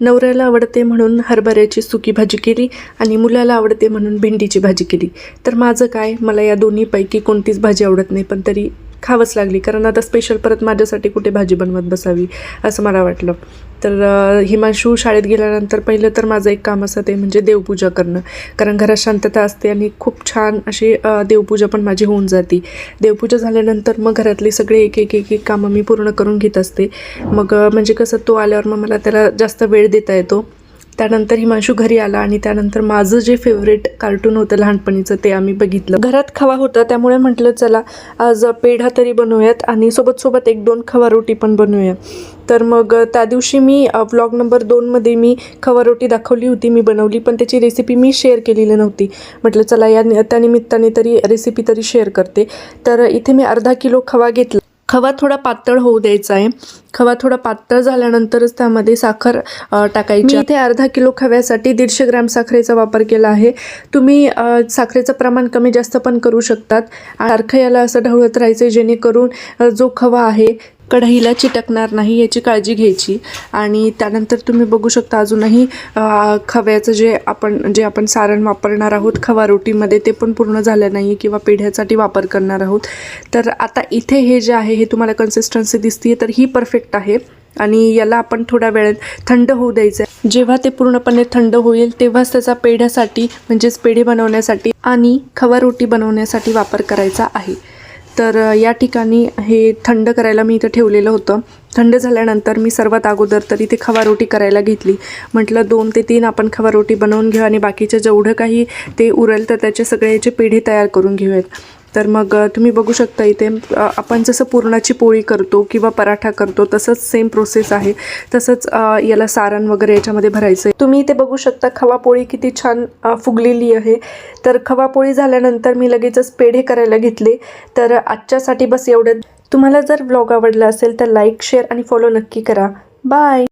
नवऱ्याला आवडते म्हणून हरभऱ्याची सुकी भाजी केली आणि मुलाला आवडते म्हणून भेंडीची भाजी केली. तर माझं काय? मला या दोन्हीपैकी कोणतीच भाजी आवडत नाही पण तरी खावंच लागली. कारण आता स्पेशल परत माझ्यासाठी कुठे भाजी बनवत बसावी असं मला वाटलं. तर हिमांशू शाळेत गेल्यानंतर पहिलं तर माझं एक काम असं ते म्हणजे देवपूजा करणं. कारण घरात शांतता असते आणि खूप छान अशी देवपूजा पण माझी होऊन जाते. देवपूजा झाल्यानंतर मग घरातली सगळे एक एक एक एक कामं मी पूर्ण करून घेत असते. मग म्हणजे कसं तो आल्यावर मग मला त्याला जास्त वेळ देता येतो. त्यानंतर हिमांशू घरी आला आणि त्यानंतर माझं जे फेवरेट कार्टून होतं लहानपणीचं ते आम्ही बघितलं. घरात खवा होता त्यामुळे म्हटलं चला आज पेढा तरी बनवूयात आणि सोबत सोबत एक दोन खवा रोटी पण बनवूया तर मग त्या दिवशी मी व्लॉग नंबर दोनमध्ये मी खवा रोटी दाखवली होती मी बनवली पण त्याची रेसिपी मी शेअर केलेली नव्हती. म्हटलं चला या त्यानिमित्ताने तरी रेसिपी तरी शेअर करते. तर इथे मी अर्धा किलो खवा घेतला. खवा थोडा पातळ होऊ द्यायचा आहे. खवा थोडा पातळ झाल्यानंतरच त्यामध्ये साखर टाकायची. इथे अर्धा किलो खव्यासाठी दीडशे ग्रॅम साखरेचा वापर केला आहे. तुम्ही साखरेचं प्रमाण कमी जास्त पण करू शकतात. सारखं याला असं ढवळत राहायचं जेणेकरून जो खवा आहे कढईला चिटकणार नाही याची काळजी घ्यायची. आणि त्यानंतर तुम्ही बघू शकता अजूनही खव्याचं जे आपण जे आपण सारण वापरणार आहोत खवा रोटीमध्ये ते पण पूर्ण झालं नाही किंवा पेढ्यासाठी वापर करणार आहोत. तर आता इथे हे जे आहे हे तुम्हाला कन्सिस्टन्सी दिसते तर ही परफेक्ट आहे. आणि याला आपण थोड्या वेळात थंड होऊ द्यायचं आहे. जेव्हा ते पूर्णपणे थंड होईल तेव्हाच त्याचा पेढ्यासाठी म्हणजेच पेढे बनवण्यासाठी आणि खवा रोटी बनवण्यासाठी वापर करायचा आहे. तर या ठिकाणी हे थंड करायला मी इथं ठेवलेलं होतं. थंड झाल्यानंतर मी सर्वात अगोदर तर इथे खवा रोटी करायला घेतली. म्हटलं दोन ते तीन आपण खवा रोटी बनवून घेऊ आणि बाकीचं जेवढं काही ते उरेल तर त्याचे सगळे याचे पेढे तयार करून घेऊयात. तर मग तुम्ही बघू शकता इथे आपण जसं पुरणाची पोळी करतो किंवा पराठा करतो तसंच सेम प्रोसेस आहे. तसंच याला सारण वगैरे याच्यामध्ये भरायचं आहे तुम्ही इथे बघू शकता खवा पोळी किती छान फुगलेली आहे. तर खवा पोळी झाल्यानंतर मी लगेचच पेढे करायला घेतले. तर आजच्यासाठी बस एवढं तुम्हाला जर ब्लॉग आवडला असेल तर लाईक शेअर आणि फॉलो नक्की करा. बाय